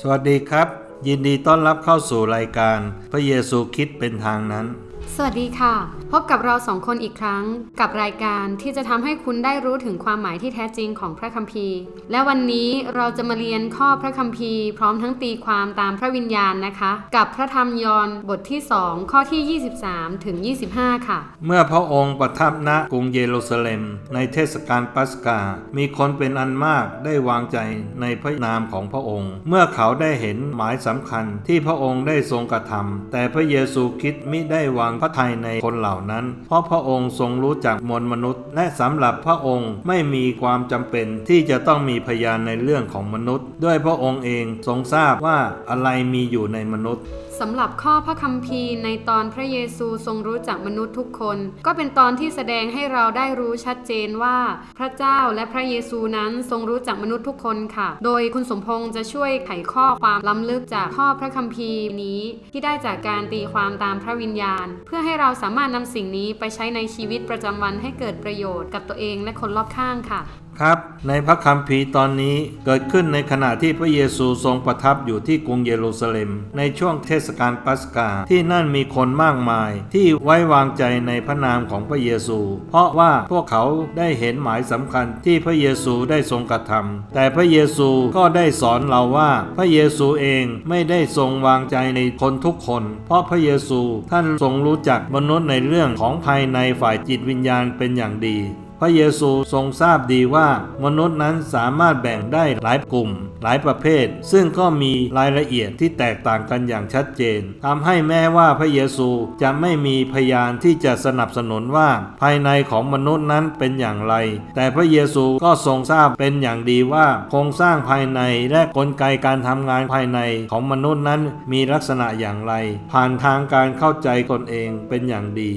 สวัสดีครับ ยินดีต้อนรับเข้าสู่รายการ พระเยซูคิดเป็นทางนั้น สวัสดีค่ะ พบกับเราสองคนอีกครั้ง กับรายการที่จะทำให้คุณได้รู้ถึงความหมายที่แท้จริงของพระคัมภีร์ และวันนี้เราจะมาเรียนข้อพระคัมภีร์ พร้อมทั้งตีความตามพระวิญญาณนะคะ กับพระธรรมยอห์นบทที่ 2 ข้อที่ 23 ถึง 25 ค่ะ เมื่อพระองค์ประทับณกรุงเยรูซาเล็ม ในเทศกาลปัสกา มีคนเป็นอันมากได้วางใจในพระนามของพระองค์ เมื่อเขาได้เห็นหมายสำคัญที่พระองค์ได้ทรงกระทำแต่พระเยซูคริดมิได้วางพระทัยในคนเหล่านั้น เพราะพระองค์ทรงรู้จักมวลมนุษย์ และสำหรับพระองค์ไม่มีความจำเป็นที่จะต้องมีพยานในเรื่องของมนุษย์ ด้วยพระองค์เองทรงทราบว่าอะไรมีอยู่ในมนุษย์สำหรับข้อพระคัมภีร์ในตอนพระเยซูทรงรู้จักมนุษย์ทุกคน ก็เป็นตอนที่แสดงให้เราได้รู้ชัดเจนว่า พระเจ้าและพระเยซูนั้นทรงรู้จักมนุษย์ทุกคนค่ะ โดยคุณสมพงษ์จะช่วยไขข้อความล้ำลึกจากข้อพระคัมภีร์นี้ ที่ได้จากการตีความตามพระวิญญาณเพื่อให้เราสามารถนำสิ่งนี้ไปใช้ในชีวิตประจำวันให้เกิดประโยชน์กับตัวเองและคนรอบข้างค่ะ ครับ ในพระคัมภีร์ตอนนี้เกิดขึ้นในขณะที่พระเยซูทรงประทับอยู่ที่กรุงเยรูซาเล็ม ในช่วงเทศกาลปัสกาที่นั่นมีคนมากมาย ที่ไว้วางใจในพระนามของพระเยซู เพราะว่าพวกเขาได้เห็นหมายสำคัญที่พระเยซูได้ทรงกระทำแต่พระเยซูก็ได้สอนเราว่าพระเยซูเองไม่ได้ทรงวางใจในคนทุกคน เพราะพระเยซูท่านทรงรู้จักมนุษย์ในเรื่องของภายในฝ่ายจิตวิญญาณเป็นอย่างดี ระเยซูทรงทราบดีว่ามนุษย์นั้นสามารถแบ่งได้หลายกลุ่ม หลายประเภท ซึ่งก็มีรายละเอียดที่แตกต่างกันอย่างชัดเจนทำให้แม้ว่าพระเยซูจะไม่มีพยานที่จะสนับสนุนว่าภายในของมนุษย์นั้นเป็นอย่างไร แต่พระเยซูก็ทรงทราบเป็นอย่างดีว่าโครงสร้างภายในและกลไกการทำงานภายในของมนุษย์นั้นมีลักษณะอย่างไร ผ่านทางการเข้าใจตนเองเป็นอย่างดี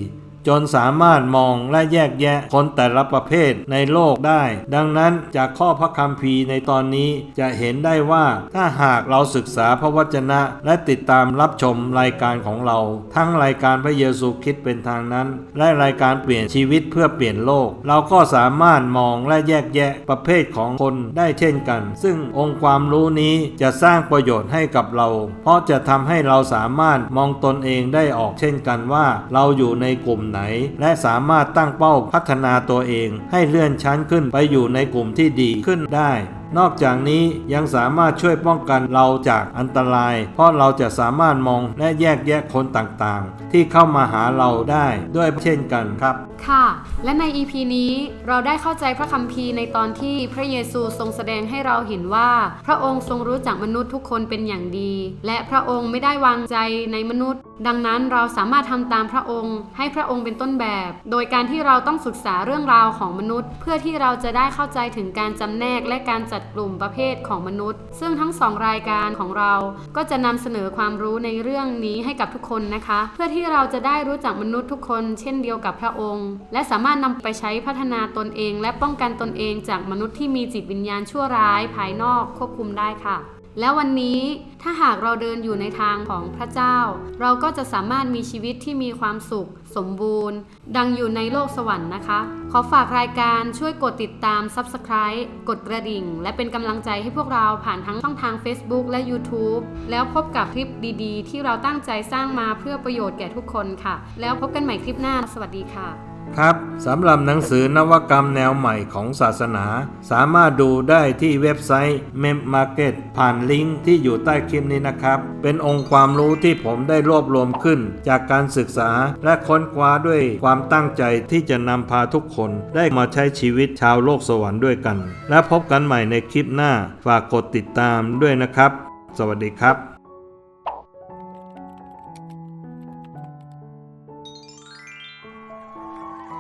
จนสามารถมองและแยกแยะคนแต่ละประเภทในโลกได้ ดังนั้นจากข้อพระคัมภีร์ในตอนนี้จะเห็นได้ว่าถ้าหากเราศึกษาพระวจนะ และติดตามรับชมรายการของเรา ทั้งรายการพระเยซูคริสต์เป็นทางนั้น และรายการเปลี่ยนชีวิตเพื่อเปลี่ยนโลก เราก็สามารถมองและแยกแยะประเภทของคนได้เช่นกัน ซึ่งองค์ความรู้นี้จะสร้างประโยชน์ให้กับเรา เพราะจะทำให้เราสามารถมองตนเองได้ออกเช่นกันว่า เราอยู่ในกลุ่มไหนและสามารถตั้งเป้าพัฒนาตัวเอง ให้เลื่อนชั้นขึ้นไปอยู่ในกลุ่มที่ดีขึ้นได้นอกจากนี้ยังสามารถช่วยป้องกันเราจากอันตราย เพราะเราจะสามารถมองและแยกแยะคนต่างๆ ที่เข้ามาหาเราได้ด้วยเช่นกันครับ ค่ะ และใน EP นี้เราได้เข้าใจพระคัมภีร์ในตอนที่พระเยซูทรงแสดงให้เราเห็นว่า พระองค์ทรงรู้จักมนุษย์ทุกคนเป็นอย่างดี และพระองค์ไม่ได้วางใจในมนุษย์ ดังนั้นเราสามารถทำตามพระองค์ ให้พระองค์เป็นต้นแบบ โดยการที่เราต้องศึกษาเรื่องราวของมนุษย์ เพื่อที่เราจะได้เข้าใจถึงการจำแนกและการจัดกลุ่มประเภทของมนุษย์ ซึ่งทั้งสองรายการของเราก็จะนำเสนอความรู้ในเรื่องนี้ให้กับทุกคนนะคะ เพื่อที่เราจะได้รู้จักมนุษย์ทุกคน เช่นเดียวกับพระองค์ และสามารถนำไปใช้พัฒนาตนเอง และป้องกันตนเองจากมนุษย์ที่มีจิตวิญญาณชั่วร้ายภายนอกควบคุมได้ค่ะ แล้ววันนี้ถ้าหากเราเดินอยู่ในทางของพระเจ้า เราก็จะสามารถมีชีวิตที่มีความสุข สมบูรณ์ ดังอยู่ในโลกสวรรค์นะคะ ขอฝากรายการช่วยกดติดตาม Subscribe กดกระดิ่ง และเป็นกำลังใจให้พวกเราผ่านทั้งช่องทาง Facebook และ YouTube แล้วพบกับคลิปดีๆ ที่เราตั้งใจสร้างมาเพื่อประโยชน์แก่ทุกคนค่ะ แล้วพบกันใหม่คลิปหน้า สวัสดีค่ะ ครับสำหรับหนังสือนวกรรมแนวใหม่ของศาสนา สามารถดูได้ที่เว็บไซต์ m e m Market ผ่านลิงก์ที่อยู่ใต้คลิปนี้นะครับ เป็นองค์ความรู้ที่ผมได้รวบรวมขึ้น จากการศึกษาและค้นคว้าด้วยความตั้งใจที่จะนำพาทุกคนได้มาใช้ชีวิตชาวโลกสวรรค์ด้วยกัน และพบกันใหม่ในคลิปหน้า ฝากกดติดตามด้วยนะครับ สวัสดีครับ